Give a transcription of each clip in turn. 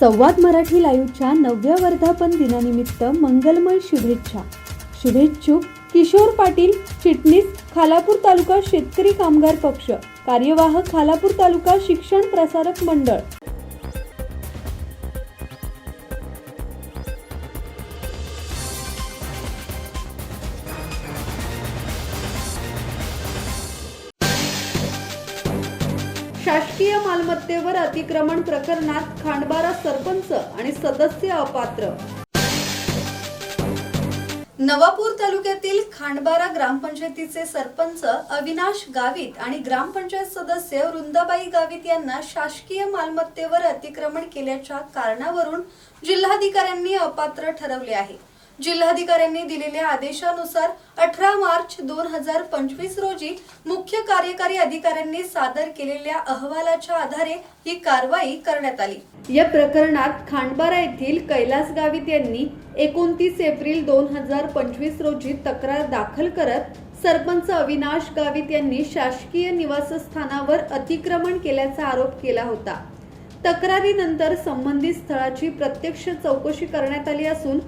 संवाद मराठी लाईव्हच्या नवव्या वर्धापन दिनानिमित्त मंगलमय शुभेच्छा. शुभेच्छुक किशोर पाटील चिटणीस खालापूर तालुका शेतकरी कामगार पक्ष कार्यवाहक खालापूर तालुका शिक्षण प्रसारक मंडळ. शासकीय मालमत्तेवर अतिक्रमण प्रकरणात खांडबारा सरपंच आणि सदस्य अपात्र. नवापूर तालुक्यातील खांडबारा ग्रामपंचायतीचे सरपंच अविनाश गावित आणि ग्रामपंचायत सदस्य वृंदाबाई गावित यांना शासकीय मालमत्तेवर अतिक्रमण केल्याच्या कारणावरून जिल्हाधिकाऱ्यांनी अपात्र ठरवले आहे. जिल्हाधिकाऱ्यांनी दिलेल्या आदेशानुसार अठरा मार्च दोन हजार पंचवीस रोजी मुख्य कार्यकारी अधिकाऱ्यांनी सादर केलेल्या अहवालाच्या आधारे ही कारवाई करण्यात आली. या प्रकरणात खांडबारा येथील कैलास गावित यांनी एकोणतीस एप्रिल दोन हजार पंचवीस रोजी तक्रार दाखल करत सरपंच अविनाश गावित यांनी शासकीय निवासस्थानावर अतिक्रमण केल्याचा आरोप केला होता. तक्रारीनंतर संबंधित स्थळाची प्रत्यक्ष चौकशी करण्यात आली असून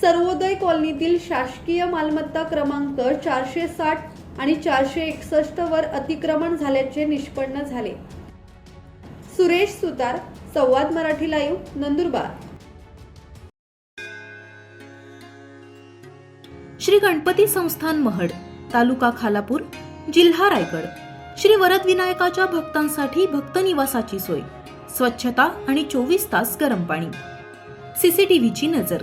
सर्वोदय कॉलनीतील शासकीय मालमत्ता क्रमांक चारशे साठ आणि चारशे एकसष्ट वर अतिक्रमण झाल्याचे निष्पन्न झाले. सुरेश सुतार संवाद मराठी लाईव्ह नंदुरबार. श्री गणपती संस्थान महड तालुका खालापूर जिल्हा रायगड. श्री वरद विनायकाच्या भक्तांसाठी भक्त निवासाची सोय स्वच्छता आणि चोवीस तास गरम पाणी. सीसीटीव्हीची नजर.